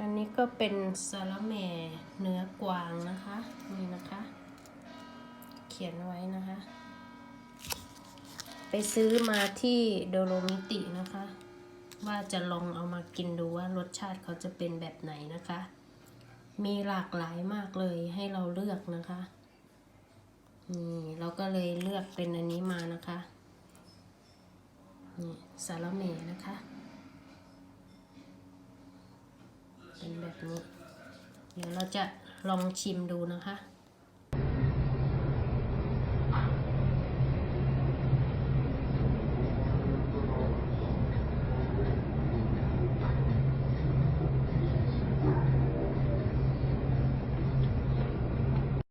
อันนี้ก็เป็นสาระแหน่เนื้อกวางนะคะ นี่นะคะ เขียนไว้นะคะ ไปซื้อมาที่โดโลมิตินะคะ ว่าจะลองเอามากินดูว่ารสชาติเขาจะเป็นแบบไหนนะคะ มีหลากหลายมากเลยให้เราเลือกนะคะนี่เราก็เลยเลือกเป็นอันนี้มานะคะนี่สาระเมนะคะ เป็นแบบนี้ เดี๋ยวเราจะลองชิมดูนะคะ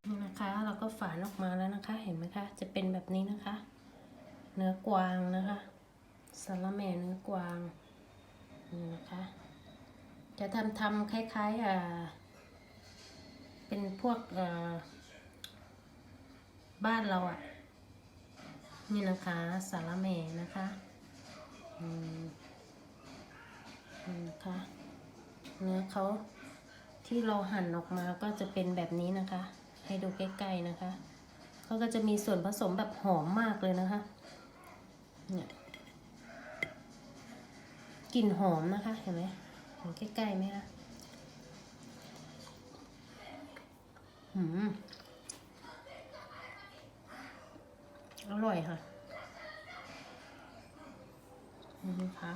นี่นะคะเราก็ฝานออกมาแล้วนะคะ เห็นไหมคะ จะเป็นแบบนี้นะคะ เนื้อกวางนะคะสาระแหน่เนื้อกวางนี่นะคะ จะทำทำคล้ายๆอ่าเป็นพวกอ่อบ้านเราอะ่ะ นี่นะคะสาระแหน่นะคะอืมนี่นะคะเนื้อเขาที่เราหั่นออกมาก็จะเป็นแบบนี้นะคะ ให้ดูใกล้ๆนะคะเขาก็จะมีส่วนผสมแบบหอมมากเลยนะคะเนี่ยกลิ่นหอมนะคะเห็นไหม นใกล้ๆไหมคะหืมอร่อยค่ะนี่นะคะ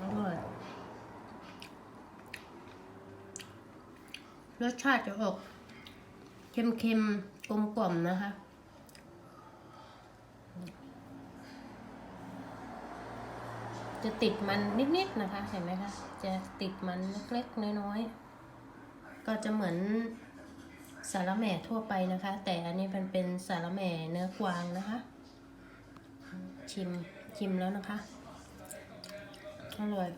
อร่อยรสชาติจะออกเค็มๆกลมกล่อมนะคะ จะติดมันนิดๆนะคะ เห็นไหมคะ จะติดมันเล็กๆน้อยๆ ก็จะเหมือนสาระแหม่ทั่วไปนะคะ แต่อันนี้มันเป็นสาระแหม่เนื้อกวางนะคะ ชิมชิมแล้วนะคะอร่อย